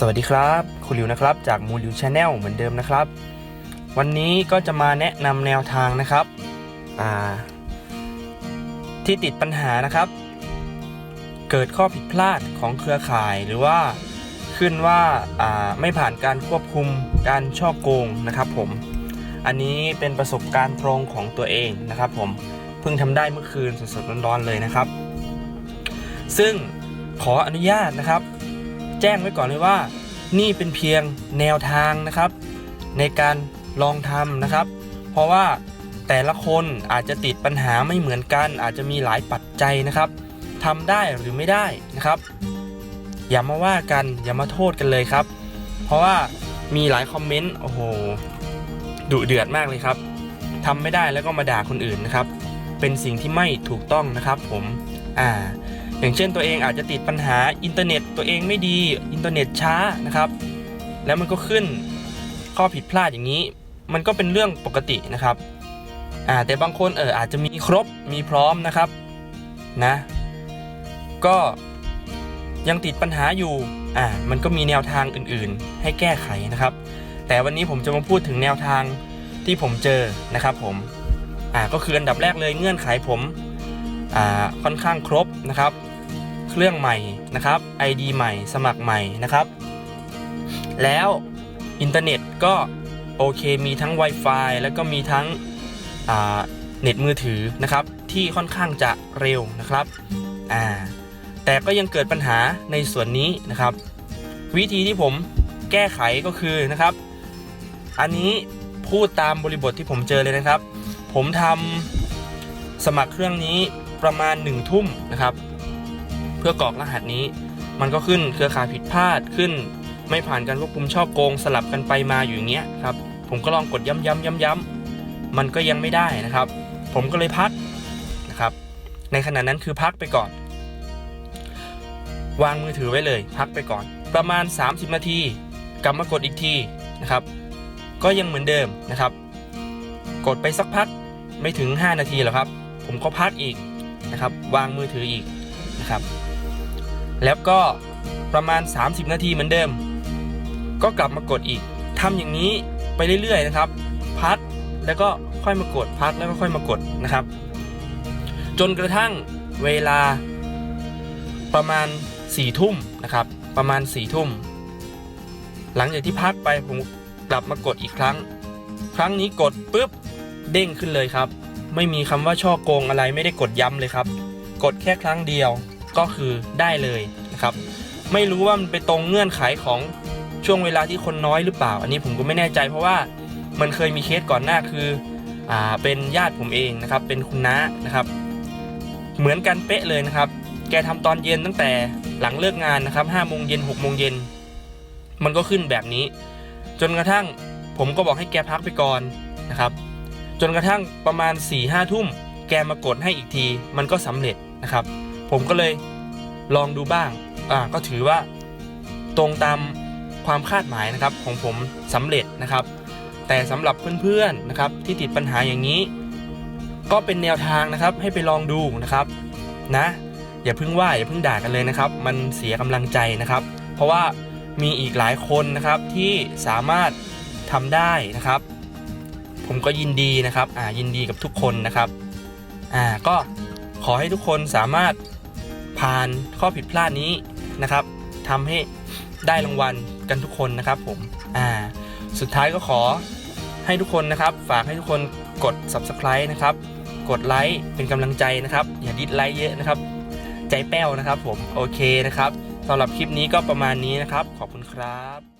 สวัสดีครับ คุณลิวนะครับ จากมูลิวชาแนลเหมือนเดิมนะครับ วันนี้ก็จะมาแนะนำแนวทางนะครับที่ติดปัญหานะครับ เกิดข้อผิดพลาดของเครือข่ายหรือว่าขึ้นว่าอ่าไม่ผ่านการควบคุมการช่อโกงนะครับผมอันนี้เป็นประสบการณ์ตรงของตัวเองนะครับ ผมเพิ่งทำได้เมื่อคืนสดๆร้อนๆเลยนะครับ ซึ่งขออนุญาตนะครับ แจ้งไว้ก่อนเลยว่า นี่เป็นเพียงแนวทางนะครับ ในการลองทำนะครับ เพราะว่าแต่ละคนอาจจะติดปัญหาไม่เหมือนกัน อาจจะมีหลายปัจจัยนะครับทำได้หรือไม่ได้นะครับ อย่ามาว่ากันอย่ามาโทษกันเลยครับ เพราะว่ามีหลายคอมเมนต์โอ้โหดุเดือดมากเลยครับทำไม่ได้แล้วก็มาด่าคนอื่นนะครับ เป็นสิ่งที่ไม่ถูกต้องนะครับ ผมอ่า อย่างเช่นตัวเองอาจจะติดปัญหาอินเทอร์เน็ตตัวเองไม่ดีอินเทอร์เน็ตช้านะครับ แล้วมันก็ขึ้นข้อผิดพลาดอย่างนี้ มันก็เป็นเรื่องปกตินะครับอ่าแต่บางคนเอออาจจะมีครบมีพร้อมนะครับนะ ก็ยังติดปัญหาอยู่อ่ามันก็มีแนวทางอื่นๆ ให้แก้ไขนะครับ แต่วันนี้ผมจะมาพูดถึงแนวทางที่ผมเจอนะครับผมอ่าก็คืออันดับแรกเลยเงื่อนไขผมอ่าค่อนข้างครบนะครับ เครื่องใหม่นะครับ ID ใหม่ สมัครใหม่นะครับ แล้วอินเทอร์เน็ตก็โอเคมีทั้ง Wi-Fi แล้วก็มีทั้งเน็ตมือถือนะครับ ที่ค่อนข้างจะเร็วนะครับอ่าแต่ก็ยังเกิดปัญหาในส่วนนี้นะครับ วิธีที่ผมแก้ไขก็คือนะครับ อันนี้พูดตามบริบทที่ผมเจอเลยนะครับ ผมทำสมัครเครื่องนี้ประมาณ1นึ่ทุ่มนะครับ เพื่อกรอกรหัสนี้ มันก็ขึ้นเครือข่ายผิดพลาดขึ้น ไม่ผ่านการควบคุมช่อโกงสลับกันไปมาอยู่อย่างเงี้ยครับผมก็ลองกดย้ำย้ำย้ำย้ำมันก็ยังไม่ได้นะครับ ผมก็เลยพักนะครับ ในขณะนั้นคือพักไปก่อน วางมือถือไว้เลย พักไปก่อน ประมาณ 30 นาทีกลับมากดอีกทีนะครับ ก็ยังเหมือนเดิมนะครับ กดไปสักพักไม่ถึง 5 นาทีหรอกครับ ผมก็พักอีกนะครับ วางมือถืออีก ครับ แล้วก็ประมาณ 30 นาทีเหมือนเดิม ก็กลับมากดอีกทำอย่างนี้ไปเรื่อยๆนะครับ พักแล้วก็ค่อยมากดพักแล้วก็ค่อยมากดนะครับ จนกระทั่งเวลาประมาณ4ี่ทุ่มนะครับ ประมาณ4ี่ทุ่ม หลังจากที่พักไปผมกลับมากดอีกครั้ง ครั้งนี้กดปุ๊บเด้งขึ้นเลยครับ ไม่มีคำว่าช่อโกงอะไรไม่ได้กดย้ำเลยครับ กดแค่ครั้งเดียว ก็คือได้เลยนะครับ ไม่รู้ว่ามันไปตรงเงื่อนไขของช่วงเวลาที่คนน้อยหรือเปล่า อันนี้ผมก็ไม่แน่ใจเพราะว่ามันเคยมีเคสก่อนหน้าคืออ่าเป็นญาติผมเองนะครับ เป็นคุณน้านะครับ เหมือนกันเป๊ะเลยนะครับ แกทำตอนเย็นตั้งแต่หลังเลิกงานนะครับห้าโมงเย็นหกโมงเย็นมันก็ขึ้นแบบนี้ จนกระทั่งผมก็บอกให้แกพักไปก่อนนะครับ จนกระทั่งประมาณ4ี่ห้าทุ่มแกมากดให้อีกที มันก็สำเร็จนะครับ ผมก็เลยลองดูบ้างอ่าก็ถือว่าตรงตามความคาดหมายนะครับของผมสำเร็จนะครับ แต่สำหรับเพื่อนๆนะครับที่ติดปัญหาอย่างนี้ ก็เป็นแนวทางนะครับให้ไปลองดูนะครับนะอย่าเพิ่งว่าอย่าเพิ่งด่ากันเลยนะครับ มันเสียกำลังใจนะครับ เพราะว่ามีอีกหลายคนนะครับที่สามารถทำได้นะครับ ผมก็ยินดีนะครับอ่ายินดีกับทุกคนนะครับอ่าก็ขอให้ทุกคนสามารถ ผ่านข้อผิดพลาดนี้นะครับทำให้ได้รางวัลกันทุกคนนะครับผมอ่าสุดท้ายก็ขอให้ทุกคนนะครับ ฝากให้ทุกคนกด subscribe นะครับ กดไลค์เป็นกำลังใจนะครับ อย่าดิสไลค์เยอะนะครับ ใจแป้วนะครับผม โอเคนะครับสำหรับคลิปนี้ก็ประมาณนี้นะครับ ขอบคุณครับ